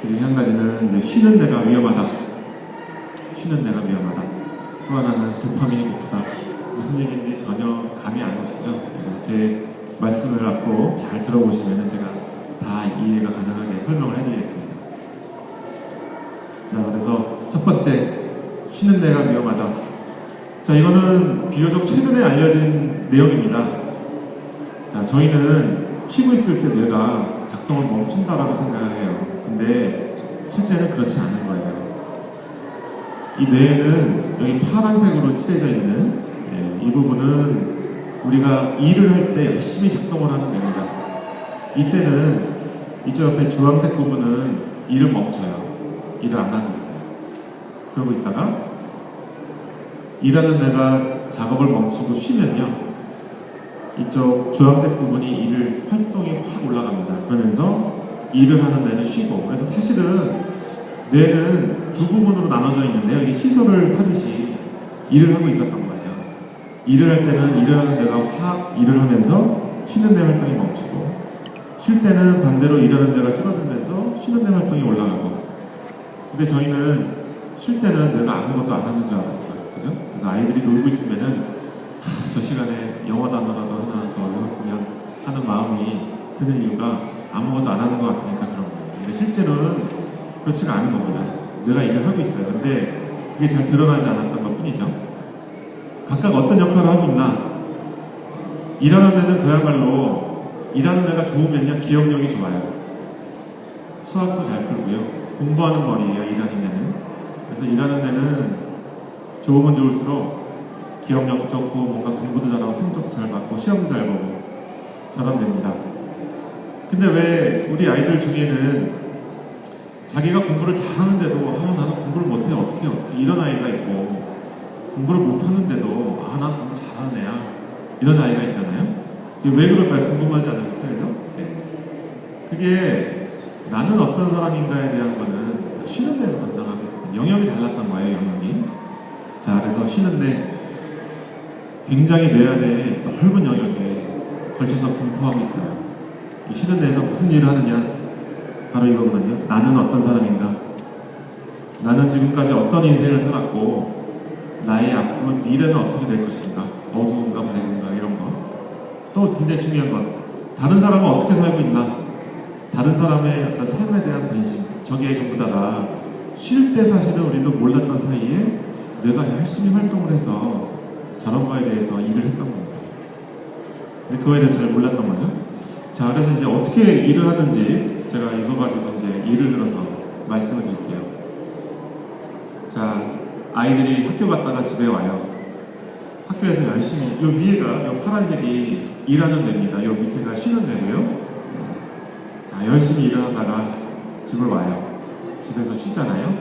그 중에 한 가지는 이제 쉬는 데가 위험하다. 쉬는 데가 위험하다. 또 하나는 도파민이 고프다. 무슨 얘기인지 전혀 감이 안 오시죠? 그래서 제 말씀을 앞으로 잘 들어보시면 제가 다 이해가 가능하게 설명을 해드리겠습니다. 자, 그래서 첫 번째, 쉬는 데가 위험하다. 자, 이거는 비교적 최근에 알려진 내용입니다. 자, 저희는 쉬고 있을 때 뇌가 작동을 멈춘다라고 생각을 해요. 근데 실제는 그렇지 않은 거예요. 이 뇌에는 여기 파란색으로 칠해져 있는 예, 이 부분은 우리가 일을 할 때 열심히 작동을 하는 뇌입니다. 이때는 이쪽 옆에 주황색 부분은 일을 멈춰요. 일을 안 하고 있어요. 그러고 있다가 일하는 데가 작업을 멈추고 쉬면요. 이쪽 주황색 부분이 일을 활동이 확 올라갑니다. 그러면서 일을 하는 데는 쉬고. 그래서 사실은 뇌는 두 부분으로 나눠져 있는데요. 이게 시설을 타듯이 일을 하고 있었던 거예요. 일을 할 때는 일을 하는 데가 확 일을 하면서 쉬는 데 활동이 멈추고 쉴 때는 반대로 일하는 데가 줄어들면서 쉬는 데 활동이 올라가고 근데 저희는 쉴 때는 내가 아무것도 안 하는 줄 알았죠. 그죠? 그래서 아이들이 놀고 있으면은 하, 저 시간에 영어 단어라도 하나 더 외웠으면 하는 마음이 드는 이유가 아무것도 안 하는 것 같으니까 그런 거예요. 근데 실제로는 그렇지가 않은 겁니다. 내가 일을 하고 있어요. 근데 그게 잘 드러나지 않았던 것 뿐이죠. 각각 어떤 역할을 하고 있나? 일하는 데는 그야말로 일하는 데가 좋으면요 기억력이 좋아요. 수학도 잘 풀고요. 공부하는 머리예요 일하는 데는. 그래서 일하는 데는 좋으면 좋을수록 기억력도 좋고 뭔가 공부도 잘하고 성적도 잘 받고 시험도 잘 보고 저런 됩니다. 근데 왜 우리 아이들 중에는 자기가 공부를 잘하는데도 아 나는 공부를 못해 어떻게 어떻게 이런 아이가 있고 공부를 못하는데도 아난 공부 잘하는 애야 이런 아이가 있잖아요. 왜 그럴까요? 궁금하지 않으셨어요? 그죠? 네. 그게 나는 어떤 사람인가에 대한 거는 다 쉬는 데서 담당하고 있거든요. 영역이 달랐던 거예요, 영역이. 자, 그래서 쉬는데 굉장히 뇌 안에 넓은 영역에 걸쳐서 분포하고 있어요. 이 쉬는 데에서 무슨 일을 하느냐? 바로 이거거든요. 나는 어떤 사람인가? 나는 지금까지 어떤 인생을 살았고, 나의 앞으로 미래는 어떻게 될 것인가? 어두운가, 밝은가, 이런 거. 또 굉장히 중요한 건, 다른 사람은 어떻게 살고 있나? 다른 사람의 어떤 삶에 대한 관심. 저게 전부 다가 쉴 때 사실은 우리도 몰랐던 사이에 뇌가 열심히 활동을 해서 저런 거에 대해서 일을 했던 겁니다. 근데 그거에 대해서 잘 몰랐던 거죠. 자, 그래서 이제 어떻게 일을 하는지 제가 이거 가지고 이제 예를 들어서 말씀을 드릴게요. 자, 아이들이 학교 갔다가 집에 와요. 학교에서 열심히, 요 위에가, 요 파란색이 일하는 데입니다. 요 밑에가 쉬는 데고요. 자, 열심히 일을 하다가 집을 와요. 집에서 쉬잖아요.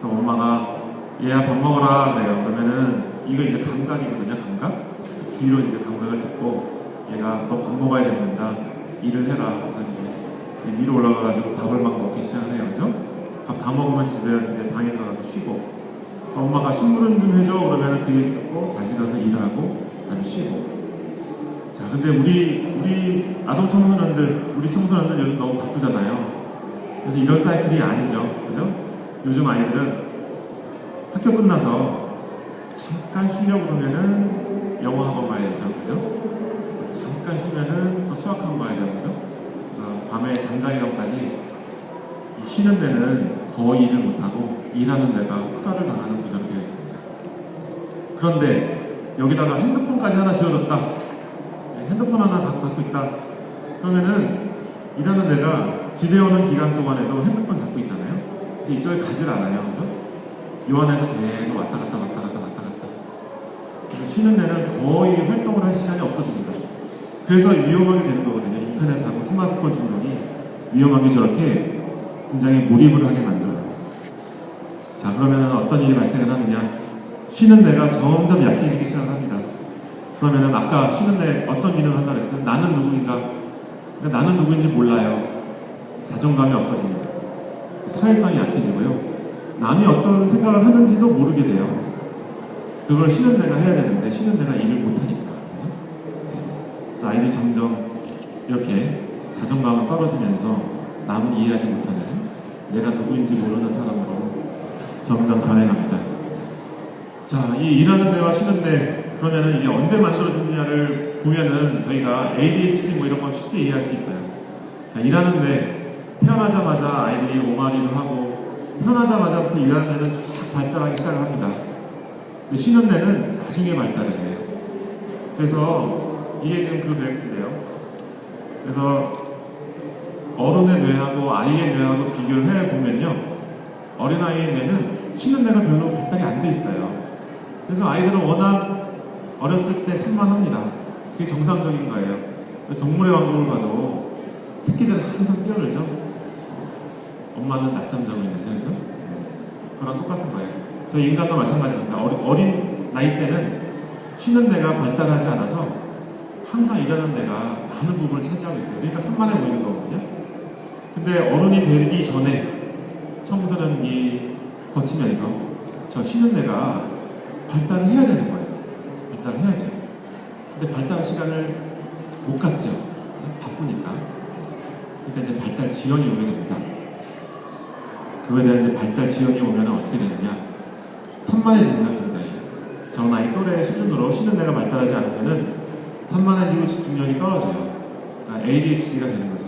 그럼 엄마가 얘야 밥 먹어라 그래요. 그러면은 이거 이제 감각이거든요. 감각. 귀로 이제 감각을 듣고 얘가 너 밥 먹어야 된다. 일을 해라. 그래서 이제 이 위로 올라가가지고 밥을 막 먹기 시작을 해요. 그죠? 밥다 먹으면 집에 이제 방에 들어가서 쉬고 또 엄마가 심부름 좀 해줘 그러면은 그 얘기 듣고 다시 가서 일을 하고 다시 쉬고 자 근데 우리 우리 아동 청소년들 우리 청소년들 요즘 너무 바쁘잖아요. 그래서 이런 사이클이 아니죠. 그죠? 요즘 아이들은 학교 끝나서 잠깐 쉬려고 그러면은 영어 학원 가야 되죠. 그죠? 또 잠깐 쉬면은 또 수학 학원 가야 되죠. 그죠? 그래서 밤에 잠자기 전까지 이 쉬는 데는 거의 일을 못하고 일하는 데가 혹사를 당하는 구조로 되어 있습니다. 그런데 여기다가 핸드폰까지 하나 지어줬다. 네, 핸드폰 하나 갖고 있다. 그러면은 일하는 데가 집에 오는 기간 동안에도 핸드폰 잡고 있잖아요. 그래서 이쪽에 가질 않아요. 그죠? 요 안에서 계속 왔다 갔다 왔다 갔다 왔다 갔다. 그래서 쉬는 데는 거의 활동을 할 시간이 없어집니다. 그래서 위험하게 되는 거거든요. 인터넷하고 스마트폰 중독이 위험하게 저렇게 굉장히 몰입을 하게 만들어요. 자, 그러면 어떤 일이 발생을 하느냐? 쉬는 데가 점점 약해지기 시작을 합니다. 그러면은 아까 쉬는 데 어떤 기능을 한다 그랬어요? 나는 누구인가? 근데 나는 누구인지 몰라요. 자존감이 없어집니다. 사회성이 약해지고요. 남이 어떤 생각을 하는지도 모르게 돼요. 그걸 쉬는 데가 해야 되는데 쉬는 데가 일을 못하니까. 그래서 아이들이 점점 이렇게 자존감은 떨어지면서 남을 이해하지 못하는 내가 누구인지 모르는 사람으로 점점 변해갑니다. 자, 이 일하는 데와 쉬는 데 그러면은 이게 언제 만들어지느냐를 보면은 저희가 ADHD 뭐 이런 건 쉽게 이해할 수 있어요. 자, 일하는 데 태어나자마자 아이들이 옹알이도 하고 태어나자마자부터 일하는 데는 쫙 발달하기 시작을 합니다. 쉬는 데는 나중에 발달을 해요. 그래서 이게 지금 그 그래프인데요. 그래서 어른의 뇌하고 아이의 뇌하고 비교를 해 보면요, 어린 아이의 뇌는 쉬는 데가 별로 발달이 안 돼 있어요. 그래서 아이들은 워낙 어렸을 때 산만합니다. 그게 정상적인 거예요. 동물의 왕국을 봐도 새끼들은 항상 뛰어놀죠. 엄마는 낮잠 자고 있는데, 그죠? 그랑 똑같은 거예요. 저희 인간도 마찬가지입니다. 어린, 어린 나이 때는 쉬는 데가 발달하지 않아서 항상 일하는 데가 많은 부분을 차지하고 있어요. 그러니까 산만해 보이는 거거든요. 근데 어른이 되기 전에 청소년기 거치면서 저 쉬는 데가 발달을 해야 되는 거예요. 발달을 해야 돼요. 근데 발달 시간을 못 갖죠. 바쁘니까. 그러니까 이제 발달 지연이 오게 됩니다. 그거에 대한 이제 발달 지연이 오면 어떻게 되느냐? 산만해집니다, 굉장히. 저 나이 또래 수준으로 쉬는 데가 발달하지 않으면은 산만해지고 집중력이 떨어져요. 그러니까 ADHD가 되는 거죠.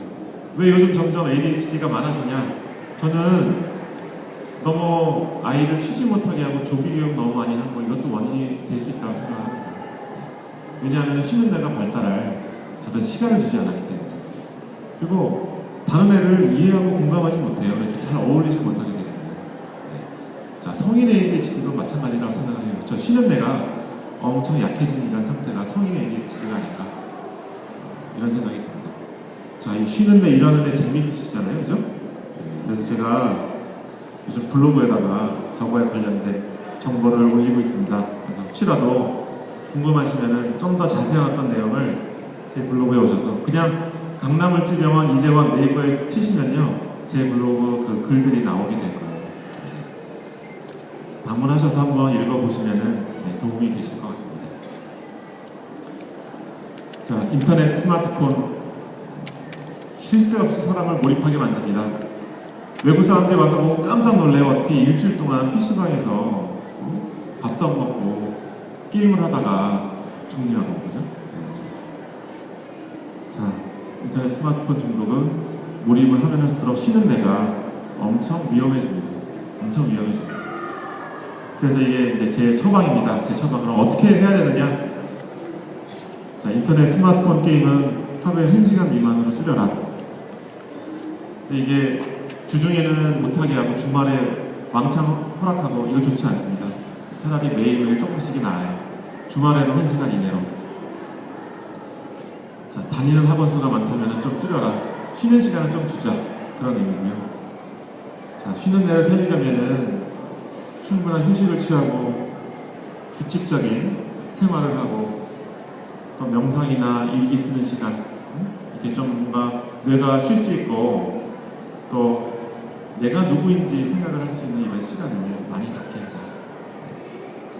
왜 요즘 점점 ADHD가 많아지냐? 저는 너무 아이를 쉬지 못하게 하고 조기 교육 너무 많이 하고 뭐 이것도 원인이 될 수 있다고 생각합니다. 왜냐하면 쉬는 데가 발달할 저는 시간을 주지 않았기 때문에. 그리고 다른 애를 이해하고 공감하지 못해요. 그래서 잘 어울리지 못하게 되는 거예요. 네. 자, 성인 ADHD도 마찬가지라고 생각을 해요. 저 쉬는 데가 엄청 약해진 이런 상태가 성인 ADHD가 아닐까 이런 생각이 듭니다. 자, 이 쉬는데 일하는데 재미있으시잖아요, 그죠? 네, 그래서 제가 요즘 블로그에다가 저거에 관련된 정보를 올리고 있습니다. 그래서 혹시라도 궁금하시면은 좀더 자세한 어떤 내용을 제 블로그에 오셔서 그냥 강남을치병원 이재원 네이버에 치시면요 제 블로그 그 글들이 나오게 될 거예요. 네. 방문하셔서 한번 읽어보시면은 네, 도움이 되실 것 같습니다. 자 인터넷 스마트폰 쉴 새 없이 사람을 몰입하게 만듭니다. 외부 사람들이 와서 보고 깜짝 놀래요. 어떻게 일주일 동안 PC방에서 어? 밥도 안 먹고 게임을 하다가 죽냐고, 그죠? 자, 인터넷 스마트폰 중독은 몰입을 하면 할수록 쉬는 데가 엄청 위험해집니다. 엄청 위험해집니다. 그래서 이게 이제 제 처방입니다. 제 처방. 그럼 어떻게 해야 되느냐? 자, 인터넷 스마트폰 게임은 하루에 1시간 미만으로 줄여라. 근데 이게 주중에는 못하게 하고 주말에 왕창 허락하고 이거 좋지 않습니다. 차라리 매일매일 조금씩이 나아요. 주말에는 1시간 이내로. 자, 다니는 학원 수가 많다면 좀 줄여라. 쉬는 시간을 좀 주자. 그런 의미고요. 자, 쉬는 날을 살리려면은 충분한 휴식을 취하고 규칙적인 생활을 하고 또 명상이나 일기 쓰는 시간 음? 이렇게 좀 뭔가 뇌가 쉴 수 있고 또 내가 누구인지 생각을 할 수 있는 이런 시간을 많이 갖게 하자.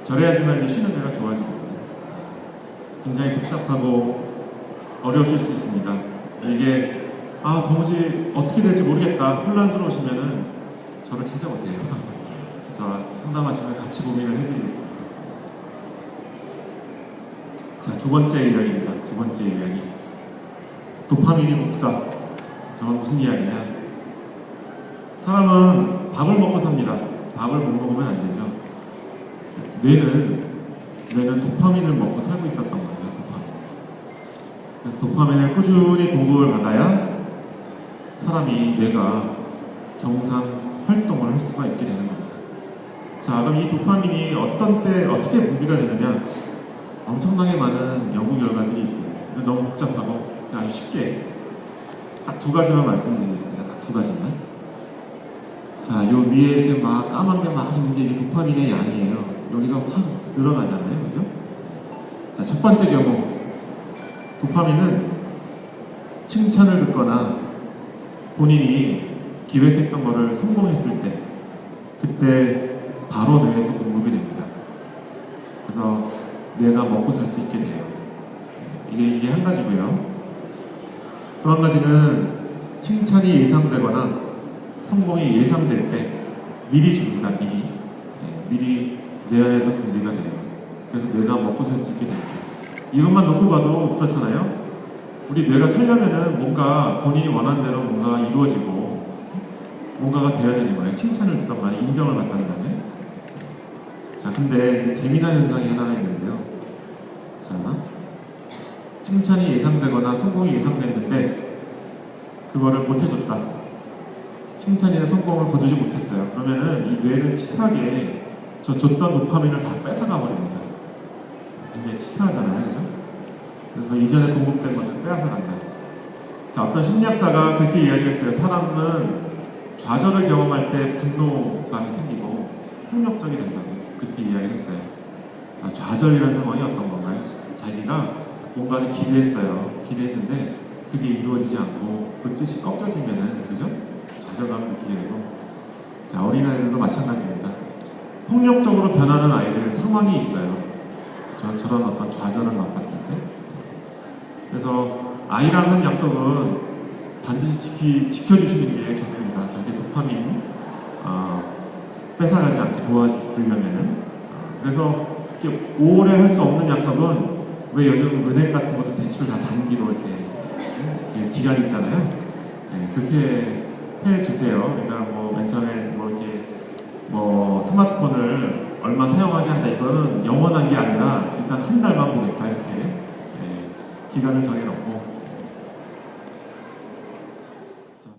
저래야지만 이제 쉬는 데가 좋아지거든요. 굉장히 복잡하고 어려우실 수 있습니다. 이게 아 도무지 어떻게 될지 모르겠다 혼란스러우시면은 저를 찾아오세요. 저 상담하시면 같이 고민을 해드리겠습니다. 자 두 번째 이야기입니다. 두 번째 이야기. 도파민이 높다. 저건 무슨 이야기냐? 사람은 밥을 먹고 삽니다. 밥을 못 먹으면 안 되죠. 뇌는 뇌는 도파민을 먹고 살고 있었던 거예요. 도파민. 그래서 도파민을 꾸준히 공급을 받아야 사람이 뇌가 정상 활동을 할 수가 있게 되는 겁니다. 자, 그럼 이 도파민이 어떤 때 어떻게 분비가 되느냐? 엄청나게 많은 연구 결과들이 있어요. 너무 복잡하고 아주 쉽게 딱 두 가지만 말씀드리겠습니다. 딱 두 가지만. 자, 요 위에 이렇게 막 까만 게 막 있는 게 이게 도파민의 양이에요. 여기서 확 늘어나잖아요. 그죠? 자, 첫 번째 경우. 도파민은 칭찬을 듣거나 본인이 기획했던 거를 성공했을 때, 그때 바로 뇌에서 공급이 됩니다. 그래서 뇌가 먹고 살 수 있게 돼요. 이게, 이게 한 가지고요. 또 한 가지는 칭찬이 예상되거나 성공이 예상될 때 미리 줍니다. 미리 예, 미리 뇌 안에서 분비가 돼요. 그래서 뇌가 먹고 살 수 있게 됩니다. 이것만 놓고 봐도 그렇잖아요. 우리 뇌가 살려면은 뭔가 본인이 원하는 대로 뭔가가 이루어지고 뭔가가 돼야 되는 거예요. 칭찬을 듣던 간에 인정을 받던 간에. 자, 근데 이제 재미난 현상이 하나 있는데요. 자, 칭찬이 예상되거나 성공이 예상됐는데 그거를 못 해줬다. 칭찬이나 성공을 거두지 못했어요. 그러면은 이 뇌는 치사하게 저 줬던 도파민을 다 뺏어가 버립니다. 굉장히 치사하잖아요, 그죠? 그래서 이전에 공급된 것을 빼앗아 간다. 자, 어떤 심리학자가 그렇게 이야기를 했어요. 사람은 좌절을 경험할 때 분노감이 생기고 폭력적이 된다고 그렇게 이야기를 했어요. 자, 좌절이라는 상황이 어떤 건가요? 자기가 뭔가를 기대했어요. 기대했는데 그게 이루어지지 않고 그 뜻이 꺾여지면은 그죠? 좌절감을 느끼게 되고 자 어린아이들도 마찬가지입니다. 폭력적으로 변하는 아이들 상황이 있어요. 저, 저런 어떤 좌절을 맛봤을 때 그래서 아이랑 한 약속은 반드시 지키, 지켜주시는 게 좋습니다. 저게 도파민 어, 뺏어가지 않게 도와주려면은 어, 그래서 이렇게 오래 할 수 없는 약속은 왜 요즘 은행 같은 것도 대출 다 단기로 이렇게, 이렇게 기간 있잖아요. 네, 그렇게 해 주세요. 그러니까 뭐 맨 처음에 뭐 이렇게 뭐 스마트폰을 얼마 사용하게 한다 이거는 영원한 게 아니라 일단 한 달만 보겠다 이렇게 예, 기간을 정해놓고